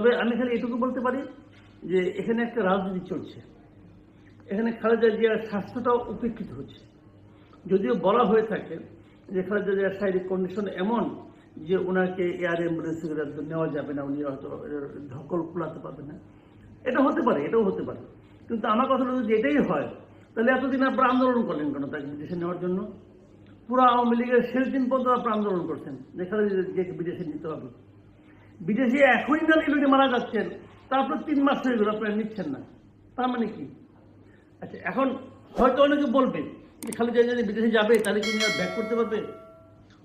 তবে আমি খালি এটুকু বলতে পারি যে এখানে একটা রাজনীতি চলছে। এখানে খালেদা জিয়ার স্বাস্থ্যটাও উপেক্ষিত হচ্ছে। যদিও বলা হয়ে থাকে যে খালেদা জিয়ার শারীরিক কন্ডিশন এমন যে ওনাকে এয়ার অ্যাম্বুলেন্সে নেওয়া যাবে না, উনি হয়তো ধকল কুলাতে পারবেন না। এটা হতে পারে, এটাও হতে পারে। কিন্তু আমার কথা যদি এটাই হয়, তাহলে এতদিন আপনারা আন্দোলন করলেন কেন তাকে বিদেশে নেওয়ার জন্য? পুরো আওয়ামী লীগের শেষ দিন পর্যন্ত আপনারা আন্দোলন করছেন, যে খালেদা জিয়াকে বিদেশে নিতে হবে। বিদেশে এখনই না নিলে মারা যাচ্ছেন। তারপর তিন মাস হয়ে গেল, আপনারা নিচ্ছেন না। তার মানে কি? আচ্ছা এখন হয়তো অনেকে বলবে যে খালি জিয়া যদি বিদেশে যাবে, তাহলে কি ব্যাক করতে পারবে?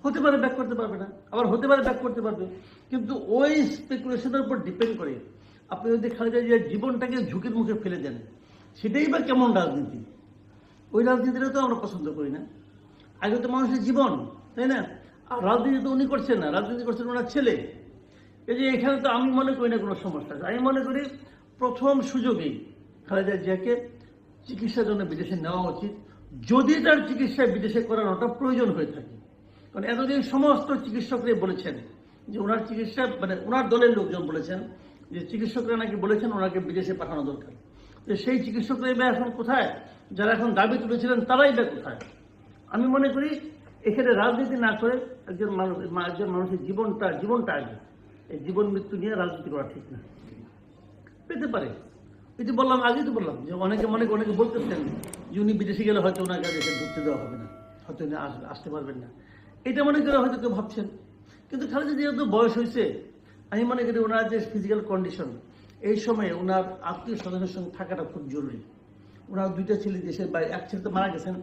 হতে পারে ব্যাক করতে পারবে না, আবার হতে পারে ব্যাক করতে পারবে। কিন্তু ওই স্পেকুলেশনের উপর ডিপেন্ড করে আপনি যদি খালেদা জিয়ার জীবনটাকে ঝুঁকির মুখে ফেলে দেন, সেটাই বা কেমন রাজনীতি? ওই রাজনীতিটা তো আমরা পছন্দ করি না। আগে তো মানুষের জীবন, তাই না? আর রাজনীতি তো উনি করছেন না। রাজনীতি করছেন ওনার ছেলে। এই যে এখানে তো আমি মনে করি না কোনো সমস্যা আছে। আমি মনে করি প্রথম সুযোগেই খালেদা জিয়াকে চিকিৎসার জন্য বিদেশে নেওয়া উচিত। যদি তার চিকিৎসা বিদেশে করানোটা প্রয়োজন হয়ে থাকে। কারণ এতদিন সমস্ত চিকিৎসকরাই বলেছেন যে ওনার চিকিৎসা মানে ওনার দলের লোকজন বলেছেন যে চিকিৎসকরা নাকি বলেছেন ওনাকে বিদেশে পাঠানো দরকার। তো সেই চিকিৎসকরাই বা এখন কোথায়? যারা এখন দাবি তুলেছিলেন তারাই বা কোথায়? আমি মনে করি এখানে রাজনীতি না করে একজন মানুষ, একজন মানুষের জীবনটা জীবনটা আগে। জীবন মৃত্যু নিয়ে রাজনীতি করা ঠিক না। পেতে পারে। এই যে বললাম, আগেই তো বললাম যে অনেকে মনে অনেকে বলতেছেন যে উনি বিদেশে গেলে হয়তো ওনাকে দেশে ঢুকতে দেওয়া হবে না, হয়তো উনি আসতে পারবেন না। এটা মনে করে হয়তো কেউ ভাবছেন। কিন্তু খালেদা যেহেতু বয়স হয়েছে, আমি মনে করি ওনার যে ফিজিক্যাল কন্ডিশন এই সময়ে ওনার আত্মীয় স্বজনের সঙ্গে থাকাটা খুব জরুরি। ওনার দুইটা ছেলে দেশের বাইরে, এক ছেলে তো মারা গেছেন,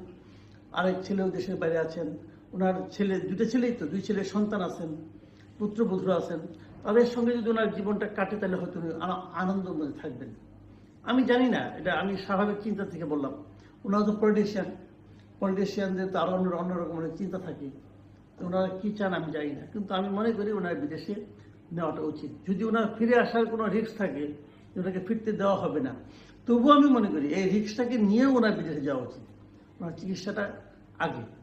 আরেক ছেলেও দেশের বাইরে আছেন। ওনার ছেলে দুটো ছেলেই তো, দুই ছেলের সন্তান আছেন, পুত্রপুত্র আছেন। তাদের সঙ্গে যদি ওনার জীবনটা কাটে, তাহলে হয়তো উনি আনা- আনন্দের মধ্যে থাকবেন। আমি জানি না, এটা আমি স্বাভাবিক চিন্তা থেকে বললাম। ওনারা তো পলিটিশিয়ান পলিটিশিয়ানদের তো আরও অন্য অন্য রকমের চিন্তা থাকে। তো ওনারা কি চান আমি জানি না। কিন্তু আমি মনে করি ওনার বিদেশে নেওয়াটা উচিত। যদি ওনার ফিরে আসার কোনো রিস্ক থাকে, ওনাকে ফিরতে দেওয়া হবে না। তবুও আমি মনে করি এই রিস্কটাকে নিয়ে ওনার বিদেশে যাওয়া উচিত। ওনার চিকিৎসাটা আগে।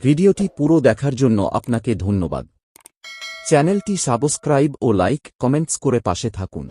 ভিডিওটি পুরো দেখার জন্য আপনাকে ধন্যবাদ। চ্যানেলটি সাবস্ক্রাইব ও লাইক কমেন্টস করে পাশে থাকুন।